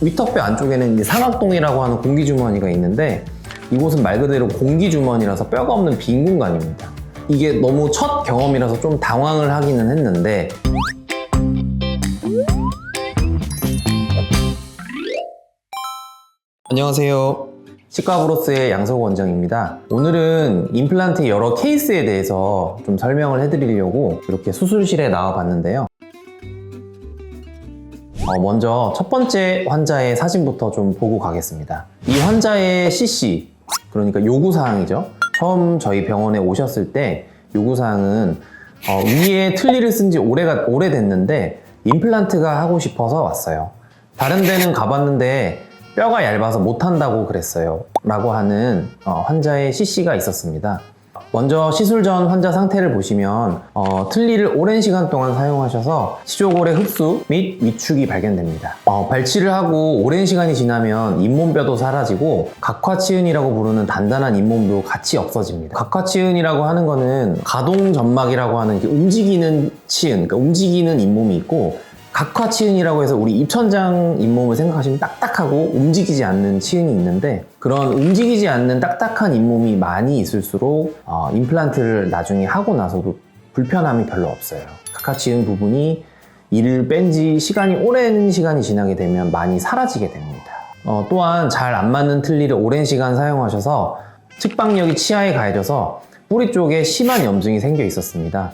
위턱뼈 안쪽에는 이제 삼각동이라고 하는 공기주머니가 있는데 이곳은 말 그대로 공기주머니라서 뼈가 없는 빈 공간입니다. 이게 너무 첫 경험이라서 좀 당황을 하기는 했는데 안녕하세요. 치과브로스의 양석 원장입니다. 오늘은 임플란트의 여러 케이스에 대해서 좀 설명을 해드리려고 이렇게 수술실에 나와 봤는데요. 어, 먼저 첫 번째 환자의 사진부터 좀 보고 가겠습니다. 이 환자의 CC, 그러니까 요구사항이죠. 처음 저희 병원에 오셨을 때 요구사항은 어, 위에 틀니를 쓴 지 오래가, 오래됐는데 임플란트가 하고 싶어서 왔어요. 다른 데는 가봤는데 뼈가 얇아서 못한다고 그랬어요. 라고 하는 어, 환자의 CC가 있었습니다. 먼저 시술 전 환자 상태를 보시면 어, 틀니를 오랜 시간 동안 사용하셔서 치조골의 흡수 및 위축이 발견됩니다. 어, 발치를 하고 오랜 시간이 지나면 잇몸뼈도 사라지고 각화치은이라고 부르는 단단한 잇몸도 같이 없어집니다. 각화치은이라고 하는 거는 가동점막이라고 하는 움직이는 치은, 그러니까 움직이는 잇몸이 있고 각화 치은이라고 해서 우리 입천장 잇몸을 생각하시면 딱딱하고 움직이지 않는 치은이 있는데 그런 움직이지 않는 딱딱한 잇몸이 많이 있을수록 어, 임플란트를 나중에 하고 나서도 불편함이 별로 없어요. 각화 치은 부분이 이를 뺀 지 시간이 오랜 시간이 지나게 되면 많이 사라지게 됩니다. 어, 또한 잘 안 맞는 틀니를 오랜 시간 사용하셔서 측방력이 치아에 가해져서 뿌리 쪽에 심한 염증이 생겨 있었습니다.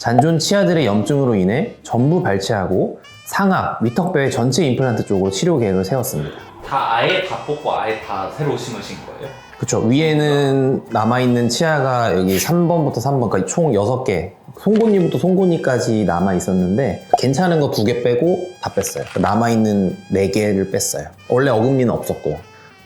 잔존 치아들의 염증으로 인해 전부 발치하고 상악, 위턱뼈의 전체 임플란트 쪽으로 치료 계획을 세웠습니다. 다 아예 다 뽑고 아예 다 새로 심으신 거예요? 그쵸. 위에는 남아있는 치아가 여기 3번부터 3번까지 총 6개. 송곳니부터 송곳니까지 남아있었는데, 괜찮은 거 두 개 빼고 다 뺐어요. 남아있는 4개를 뺐어요. 원래 어금니는 없었고.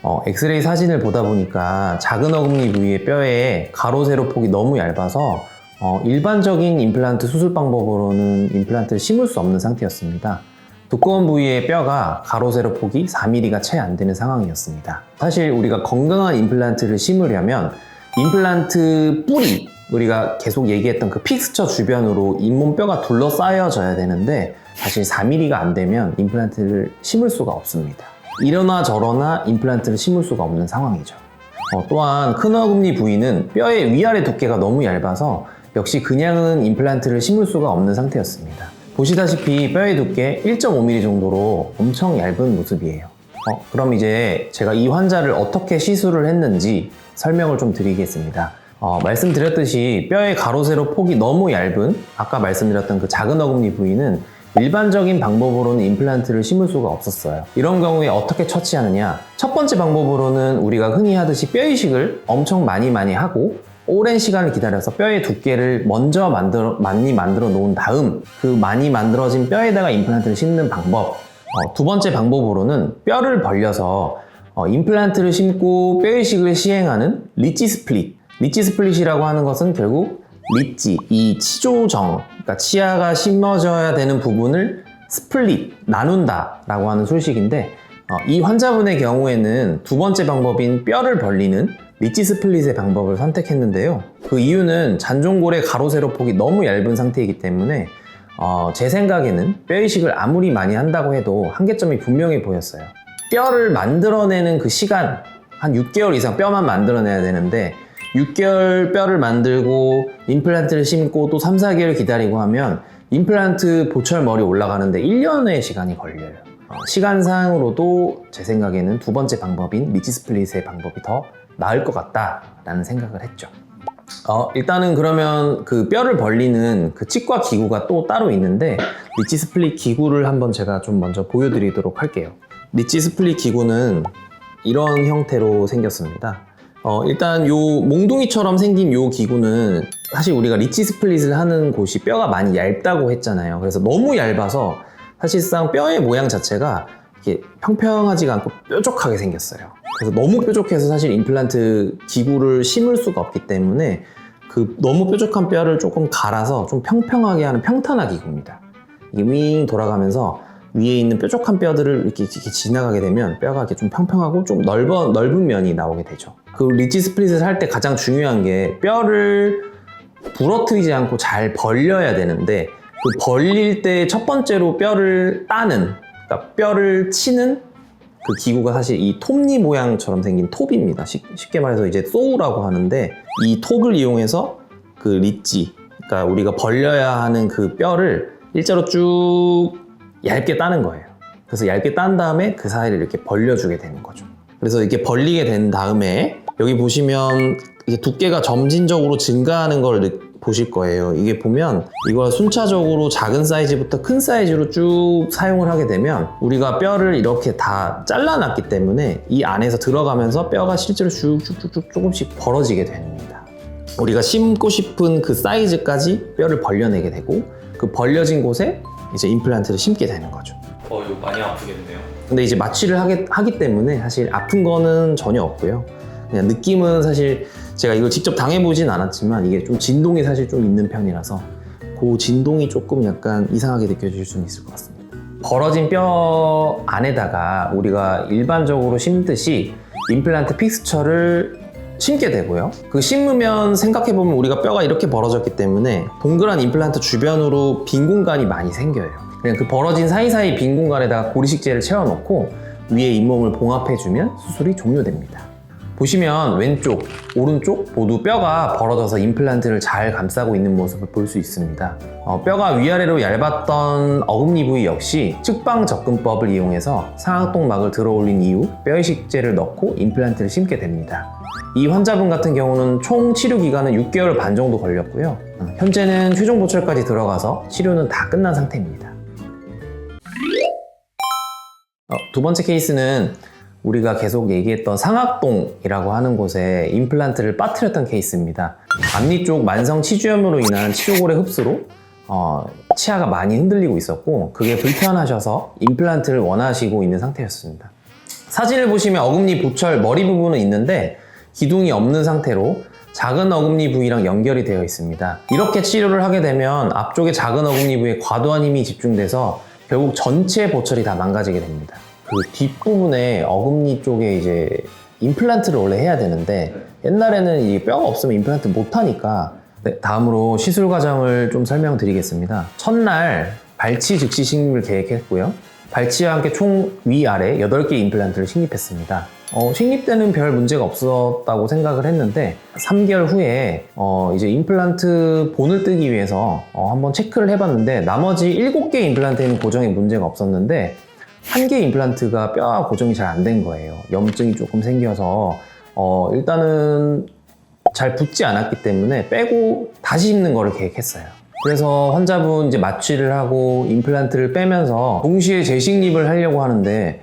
어, 엑스레이 사진을 보다 보니까 작은 어금니 부위의 뼈에 가로, 세로 폭이 너무 얇아서 어, 일반적인 임플란트 수술 방법으로는 임플란트를 심을 수 없는 상태였습니다. 두꺼운 부위의 뼈가 가로 세로 폭이 4mm가 채 안 되는 상황이었습니다. 사실 우리가 건강한 임플란트를 심으려면 임플란트 뿌리 우리가 계속 얘기했던 그 픽스처 주변으로 잇몸뼈가 둘러싸여져야 되는데 사실 4mm가 안 되면 임플란트를 심을 수가 없습니다. 이러나 저러나 임플란트를 심을 수가 없는 상황이죠. 어, 또한 큰 어금니 부위는 뼈의 위아래 두께가 너무 얇아서 역시 그냥은 임플란트를 심을 수가 없는 상태였습니다. 보시다시피 뼈의 두께 1.5mm 정도로 엄청 얇은 모습이에요. 어, 그럼 이제 제가 이 환자를 어떻게 시술을 했는지 설명을 좀 드리겠습니다. 어, 말씀드렸듯이 뼈의 가로 세로 폭이 너무 얇은 아까 말씀드렸던 그 작은 어금니 부위는 일반적인 방법으로는 임플란트를 심을 수가 없었어요. 이런 경우에 어떻게 처치하느냐? 첫 번째 방법으로는 우리가 흔히 하듯이 뼈 이식을 엄청 많이 많이 하고 오랜 시간을 기다려서 뼈의 두께를 먼저 만들어, 많이 만들어 놓은 다음 그 많이 만들어진 뼈에다가 임플란트를 심는 방법. 어, 두 번째 방법으로는 뼈를 벌려서 어, 임플란트를 심고 뼈 이식을 시행하는 리치 스플릿. 리치 스플릿이라고 하는 것은 결국 리치, 이 치조정, 그러니까 치아가 심어져야 되는 부분을 스플릿, 나눈다 라고 하는 술식인데 어, 이 환자분의 경우에는 두 번째 방법인 뼈를 벌리는 리치 스플릿의 방법을 선택했는데요. 그 이유는 잔종골의 가로 세로 폭이 너무 얇은 상태이기 때문에 어, 제 생각에는 뼈 이식을 아무리 많이 한다고 해도 한계점이 분명히 보였어요. 뼈를 만들어내는 그 시간 한 6개월 이상 뼈만 만들어내야 되는데 6개월 뼈를 만들고 임플란트를 심고 또 3, 4개월 기다리고 하면 임플란트 보철 머리 올라가는데 1년의 시간이 걸려요. 어, 시간상으로도 제 생각에는 두 번째 방법인 리치 스플릿의 방법이 더 나을 것 같다라는 생각을 했죠. 어, 일단은 그러면 그 뼈를 벌리는 그 치과 기구가 또 따로 있는데 리치 스플릿 기구를 한번 제가 좀 먼저 보여드리도록 할게요. 리치 스플릿 기구는 이런 형태로 생겼습니다. 어, 일단 요 몽둥이처럼 생긴 요 기구는 사실 우리가 리치 스플릿을 하는 곳이 뼈가 많이 얇다고 했잖아요. 그래서 너무 얇아서 사실상 뼈의 모양 자체가 이게 평평하지가 않고 뾰족하게 생겼어요. 그래서 너무 뾰족해서 사실 임플란트 기구를 심을 수가 없기 때문에 그 너무 뾰족한 뼈를 조금 갈아서 좀 평평하게 하는 평탄화 기구입니다. 이게 윙 돌아가면서 위에 있는 뾰족한 뼈들을 이렇게, 이렇게 지나가게 되면 뼈가 이렇게 좀 평평하고 좀 넓은, 넓은 면이 나오게 되죠. 그 리치 스플릿을 할 때 가장 중요한 게 뼈를 부러뜨리지 않고 잘 벌려야 되는데 그 벌릴 때 첫 번째로 뼈를 따는 그러니까 뼈를 치는 그 기구가 사실 이 톱니 모양처럼 생긴 톱입니다. 쉽, 쉽게 말해서 이제 소우라고 하는데 이 톱을 이용해서 그 리지, 그러니까 우리가 벌려야 하는 그 뼈를 일자로 쭉 얇게 따는 거예요. 그래서 얇게 딴 다음에 그 사이를 이렇게 벌려주게 되는 거죠. 그래서 이렇게 벌리게 된 다음에 여기 보시면 이게 두께가 점진적으로 증가하는 걸 느- 보실 거예요. 이게 보면 이걸 순차적으로 작은 사이즈부터 큰 사이즈로 쭉 사용을 하게 되면 우리가 뼈를 이렇게 다 잘라놨기 때문에 이 안에서 들어가면서 뼈가 실제로 쭉쭉쭉쭉 조금씩 벌어지게 됩니다. 우리가 심고 싶은 그 사이즈까지 뼈를 벌려내게 되고 그 벌려진 곳에 이제 임플란트를 심게 되는 거죠. 어 이거 많이 아프겠네요. 근데 이제 마취를 하게, 하기 때문에 사실 아픈 거는 전혀 없고요. 그냥 느낌은 사실 제가 이걸 직접 당해보진 않았지만 이게 좀 진동이 사실 좀 있는 편이라서 그 진동이 조금 약간 이상하게 느껴질 수는 있을 것 같습니다. 벌어진 뼈 안에다가 우리가 일반적으로 심듯이 임플란트 픽스처를 심게 되고요. 그 심으면 생각해보면 우리가 뼈가 이렇게 벌어졌기 때문에 동그란 임플란트 주변으로 빈 공간이 많이 생겨요. 그냥 그 벌어진 사이사이 빈 공간에다가 고리식재를 채워넣고 위에 잇몸을 봉합해주면 수술이 종료됩니다. 보시면 왼쪽, 오른쪽 모두 뼈가 벌어져서 임플란트를 잘 감싸고 있는 모습을 볼 수 있습니다. 어, 뼈가 위아래로 얇았던 어금니 부위 역시 측방 접근법을 이용해서 상악동막을 들어올린 이후 뼈이식제를 넣고 임플란트를 심게 됩니다. 이 환자분 같은 경우는 총 치료 기간은 6개월 반 정도 걸렸고요. 어, 현재는 최종 보철까지 들어가서 치료는 다 끝난 상태입니다. 어, 두 번째 케이스는 우리가 계속 얘기했던 상악동이라고 하는 곳에 임플란트를 빠뜨렸던 케이스입니다. 앞니 쪽 만성 치주염으로 인한 치료골의 흡수로 어, 치아가 많이 흔들리고 있었고 그게 불편하셔서 임플란트를 원하시고 있는 상태였습니다. 사진을 보시면 어금니 보철 머리 부분은 있는데 기둥이 없는 상태로 작은 어금니 부위랑 연결이 되어 있습니다. 이렇게 치료를 하게 되면 앞쪽의 작은 어금니 부위에 과도한 힘이 집중돼서 결국 전체 보철이 다 망가지게 됩니다. 그 뒷부분에 어금니 쪽에 이제 임플란트를 원래 해야 되는데 옛날에는 이 뼈가 없으면 임플란트 못 하니까 네, 다음으로 시술 과정을 좀 설명드리겠습니다. 첫날 발치 즉시 식립을 계획했고요. 발치와 함께 총 위아래 8개 임플란트를 식립했습니다. 어, 식립 때는 별 문제가 없었다고 생각을 했는데 3개월 후에 어, 이제 임플란트 본을 뜨기 위해서 어, 한번 체크를 해봤는데 나머지 7개 임플란트에는 고정에 문제가 없었는데 한 개 임플란트가 뼈가 고정이 잘 안 된 거예요. 염증이 조금 생겨서 어, 일단은 잘 붙지 않았기 때문에 빼고 다시 심는 거를 계획했어요. 그래서 환자분 이제 마취를 하고 임플란트를 빼면서 동시에 재식립을 하려고 하는데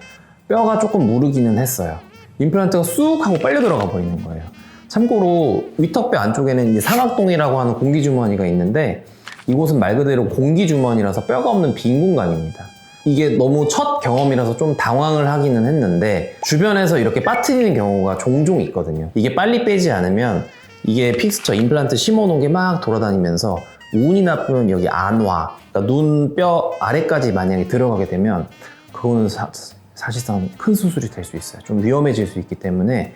뼈가 조금 무르기는 했어요. 임플란트가 쑥 하고 빨려 들어가 버리는 거예요. 참고로 위턱뼈 안쪽에는 이제 상악동이라고 하는 공기주머니가 있는데 이곳은 말 그대로 공기주머니라서 뼈가 없는 빈 공간입니다. 이게 너무 첫 경험이라서 좀 당황을 하기는 했는데 주변에서 이렇게 빠뜨리는 경우가 종종 있거든요. 이게 빨리 빼지 않으면 이게 픽스처 임플란트 심어놓은 게 막 돌아다니면서 운이 나쁘면 여기 안 와 그러니까 눈 뼈 아래까지 만약에 들어가게 되면 그거는 사, 사실상 큰 수술이 될 수 있어요. 좀 위험해질 수 있기 때문에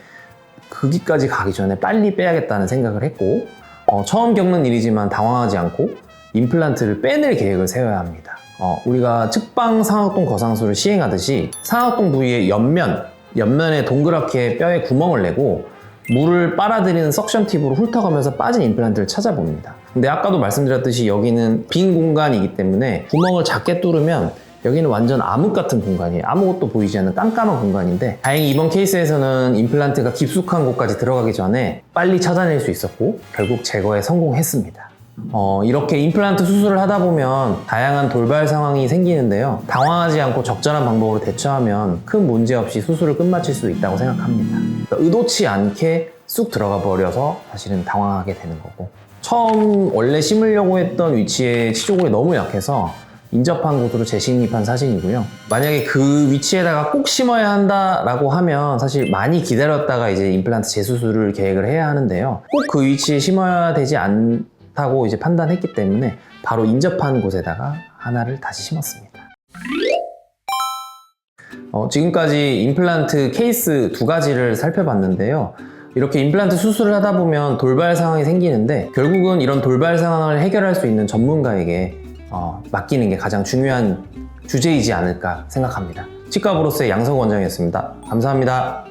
거기까지 가기 전에 빨리 빼야겠다는 생각을 했고 어, 처음 겪는 일이지만 당황하지 않고 임플란트를 빼낼 계획을 세워야 합니다. 어, 우리가 측방 상악동 거상술을 시행하듯이 상악동 부위의 옆면, 옆면에 동그랗게 뼈에 구멍을 내고 물을 빨아들이는 석션 팁으로 훑어가면서 빠진 임플란트를 찾아봅니다. 근데 아까도 말씀드렸듯이 여기는 빈 공간이기 때문에 구멍을 작게 뚫으면 여기는 완전 암흑 같은 공간이에요. 아무것도 보이지 않는 깜깜한 공간인데 다행히 이번 케이스에서는 임플란트가 깊숙한 곳까지 들어가기 전에 빨리 찾아낼 수 있었고 결국 제거에 성공했습니다. 어, 이렇게 임플란트 수술을 하다 보면 다양한 돌발 상황이 생기는데요. 당황하지 않고 적절한 방법으로 대처하면 큰 문제 없이 수술을 끝마칠 수 있다고 생각합니다. 그러니까 의도치 않게 쑥 들어가 버려서 사실은 당황하게 되는 거고. 처음 원래 심으려고 했던 위치에 치조골이 너무 약해서 인접한 곳으로 재식립한 사진이고요. 만약에 그 위치에다가 꼭 심어야 한다라고 하면 사실 많이 기다렸다가 이제 임플란트 재수술을 계획을 해야 하는데요. 꼭 그 위치에 심어야 되지 않 다고 이제 판단했기 때문에 바로 인접한 곳에다가 하나를 다시 심었습니다. 어, 지금까지 임플란트 케이스 두 가지를 살펴봤는데요. 이렇게 임플란트 수술을 하다 보면 돌발 상황이 생기는데 결국은 이런 돌발 상황을 해결할 수 있는 전문가에게 어, 맡기는 게 가장 중요한 주제이지 않을까 생각합니다. 치과 브로스의 양석 원장이었습니다. 감사합니다.